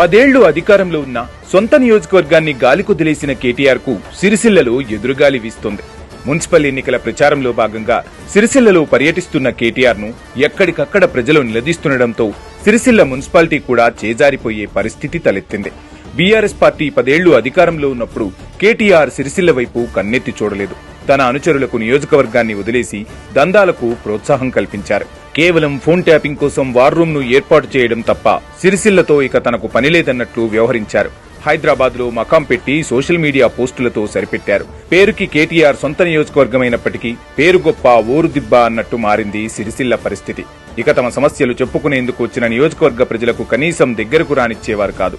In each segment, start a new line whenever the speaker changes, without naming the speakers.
పదేళ్ళు అధికారంలో ఉన్న సొంత నియోజకవర్గాన్ని గాలికొదిలేసిన కేటీఆర్కు సిరిసిల్లలో ఎదురుగాలి వీస్తోంది. మున్సిపల్ ఎన్నికల ప్రచారంలో భాగంగా సిరిసిల్లలో పర్యటిస్తున్న కేటీఆర్ను ఎక్కడికక్కడ ప్రజలు నిలదీస్తుండటంతో సిరిసిల్ల మున్సిపాలిటీ కూడా చేజారిపోయే పరిస్థితి తలెత్తింది. బీఆర్ఎస్ పార్టీ పదేళ్ళు అధికారంలో ఉన్నప్పుడు కేటీఆర్ సిరిసిల్ల వైపు కన్నెత్తి చూడలేదు. తన అనుచరులకు నియోజకవర్గాన్ని వదిలేసి దందాలకు ప్రోత్సాహం కల్పించారు. కేవలం ఫోన్ ట్యాపింగ్ కోసం వార్ రూమ్ను ఏర్పాటు చేయడం తప్ప సిరిసిల్లతో ఇక తనకు పనిలేదన్నట్లు వ్యవహరించారు. హైదరాబాద్లో మకాం పెట్టి సోషల్ మీడియా పోస్టులతో సరిపెట్టారు. పేరుకి కేటీఆర్ సొంత నియోజకవర్గమైనప్పటికీ పేరు గొప్ప ఊరు దిబ్బ అన్నట్టు మారింది సిరిసిల్ల పరిస్థితి. ఇక తమ సమస్యలు చెప్పుకునేందుకు వచ్చిన నియోజకవర్గ ప్రజలకు కనీసం దగ్గరకు రానిచ్చేవారు కాదు.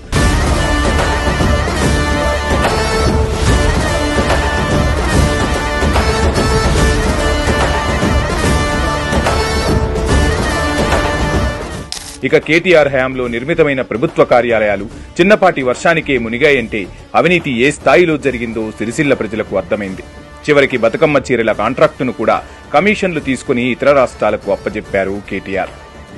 ఇక కేటీఆర్ హయాంలో నిర్మితమైన ప్రభుత్వ కార్యాలయాలు చిన్నపాటి వర్షానికే మునిగాయంటే అవినీతి ఏ స్థాయిలో జరిగిందో సిరిసిల్ల ప్రజలకు అర్థమైంది. చివరికి బతుకమ్మ చీరల కాంట్రాక్టును కూడా కమిషన్లు తీసుకుని ఇతర రాష్ట్రాలకు అప్పజెప్పారు కేటీఆర్.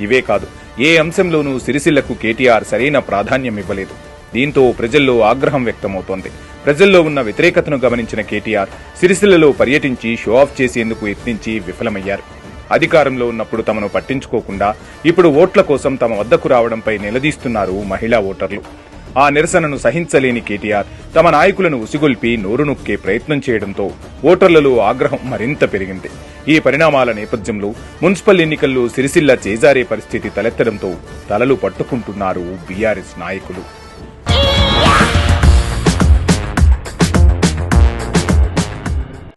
ఇవే కాదు ఏ అంశంలోనూ సిరిసిల్లకు కేటీఆర్ సరైన ప్రాధాన్యం ఇవ్వలేదు. దీంతో ప్రజల్లో ఆగ్రహం వ్యక్తమవుతోంది. ప్రజల్లో ఉన్న వ్యతిరేకతను గమనించిన కేటీఆర్ సిరిసిల్లలో పర్యటించి షో ఆఫ్ చేసేందుకు యత్నించి విఫలమయ్యారు. అధికారంలో ఉన్నప్పుడు తమను పట్టించుకోకుండా ఇప్పుడు ఓట్ల కోసం తమ వద్దకు రావడంపై నిలదీస్తున్నారు మహిళా ఓటర్లు. ఆ నిరసనను సహించలేని కేటీఆర్ తమ నాయకులను ఉసిగొల్పి నోరు నొక్కే ప్రయత్నం చేయడంతో ఓటర్లలో ఆగ్రహం మరింత పెరిగింది. ఈ పరిణామాల నేపథ్యంలో మున్సిపల్ ఎన్నికల్లో సిరిసిల్ల చేజారే పరిస్థితి తలెత్తడంతో తలలు పట్టుకుంటున్నారు బీఆర్ఎస్ నాయకులు.